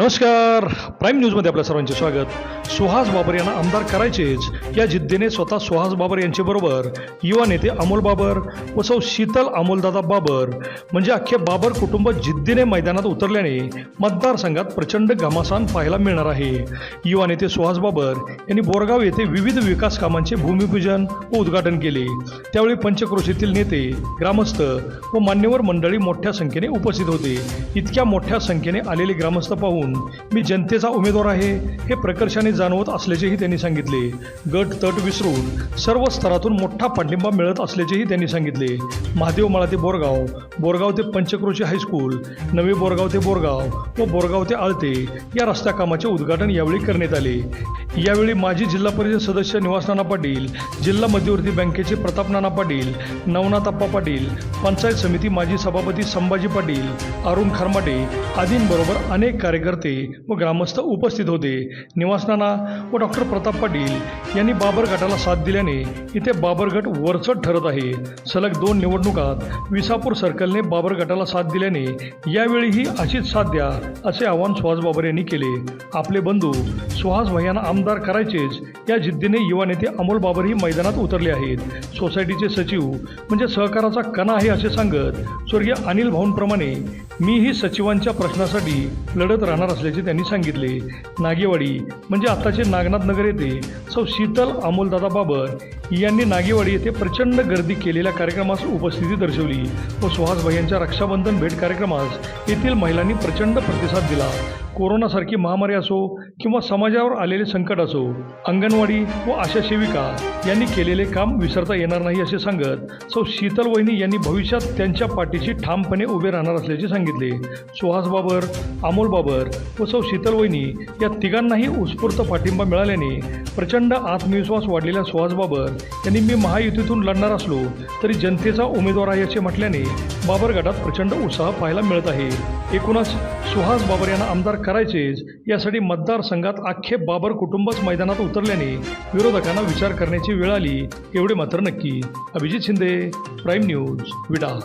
नमस्कार. प्राईम न्यूजमध्ये आपल्या सर्वांचे स्वागत. सुहास बाबर यांना आमदार करायचेच. या जिद्दीने स्वतः सुहास बाबर यांच्याबरोबर युवा नेते अमोल बाबर व सौ शीतल अमोलदादा बाबर म्हणजे अख्खे बाबर कुटुंब जिद्दीने मैदानात उतरल्याने मतदारसंघात प्रचंड घमासान पाहायला मिळणार आहे. युवा नेते सुहास बाबर यांनी बोरगाव येथे विविध विकास कामांचे भूमिपूजन व उद्घाटन केले. त्यावेळी पंचक्रोशीतील नेते ग्रामस्थ व मान्यवर मंडळी मोठ्या संख्येने उपस्थित होते. इतक्या मोठ्या संख्येने आलेले ग्रामस्थ पाहून मी जनतेचा उमेदवार आहे हे प्रकर्षाने जाणवत असल्याचेही त्यांनी सांगितले. गट तट विसरून सर्व स्तरातून मोठा पाठिंबा मिळत असल्याचेही त्यांनी सांगितले. महादेव मळा ते बोरगाव बोरगाव ते पंचक्रोशी हायस्कूल नवे बोरगाव ते बोरगाव व बोरगाव ते आळते या रस्त्या कामाचे उद्घाटन यावेळी करण्यात आले. यावेळी माजी जिल्हा परिषद सदस्य निवास नाना पाटील जिल्हा मध्यवर्ती बँकेचे प्रताप नाना पाटील नवनाथ अप्पा पाटील पंचायत समिती माजी सभापती संभाजी पाटील अरुण खरमाटे आदींबरोबर अनेक कार्यकर्ते व ग्रामस्थ उपस्थित होते. निवास नाना व डॉक्टर प्रताप पाटील यांनी बाबर गटाला साथ दिल्याने इथे बाबर गट वरचढ ठरत आहे. सलग दोन निवडणुकात विसापूर सर्कलने बाबर गटाला साथ दिल्याने यावेळीही अशीच साथ द्या असे आवाहन सुहास बाबर यांनी केले. आपले बंधू सुहास भैयांना आमदार करायचेच. या जिद्दीने युवा नेते अमोल बाबरही मैदानात उतरले आहेत. सोसायटीचे सचिव म्हणजे सहकाराचा कणा आहे असे सांगत स्वर्गीय अनिल भाऊंप्रमाणे मीही सचिवांच्या प्रश्नासाठी लढत राहणार असल्याचे त्यांनी सांगितले. नागेवाडी म्हणजे आताचे नागनाथ नगर येथे सौ शीतल अमोलदादा बाबर यांनी नागेवाडी येथे प्रचंड गर्दी केलेल्या कार्यक्रमास उपस्थिती दर्शवली व सुहास भैयांच्या रक्षाबंधन भेट कार्यक्रमास येथील महिलांनी प्रचंड प्रतिसाद दिला. कोरोनासारखी महामारी असो किंवा समाजावर आलेले संकट असो अंगणवाडी व आशा सेविका यांनी केलेले काम विसरता येणार नाही असे सांगत सौ शीतल वहिनी यांनी भविष्यात त्यांच्या पाठीशी ठामपणे उभे राहणार असल्याचे सांगितले. सुहास बाबर अमोल बाबर सौ शीतल वहिनी या तिघांनाही उत्स्फूर्त पाठिंबा मिळाल्याने प्रचंड आत्मविश्वास वाढलेल्या सुहास बाबर यांनी मी महायुतीतून लढणार असलो तरी जनतेचा उमेदवार आहे असे म्हटल्याने बाबर गटात प्रचंड उत्साह पाहायला मिळत आहे. एकूणच सुहास बाबर यांना आमदार करायचेच यासाठी मतदारसंघात अख्खे बाबर कुटुंबच मैदानात उतरल्याने विरोधकांना विचार करण्याची वेळ आली एवढे मात्र नक्की. अभिजित शिंदे प्राईम न्यूज विडा.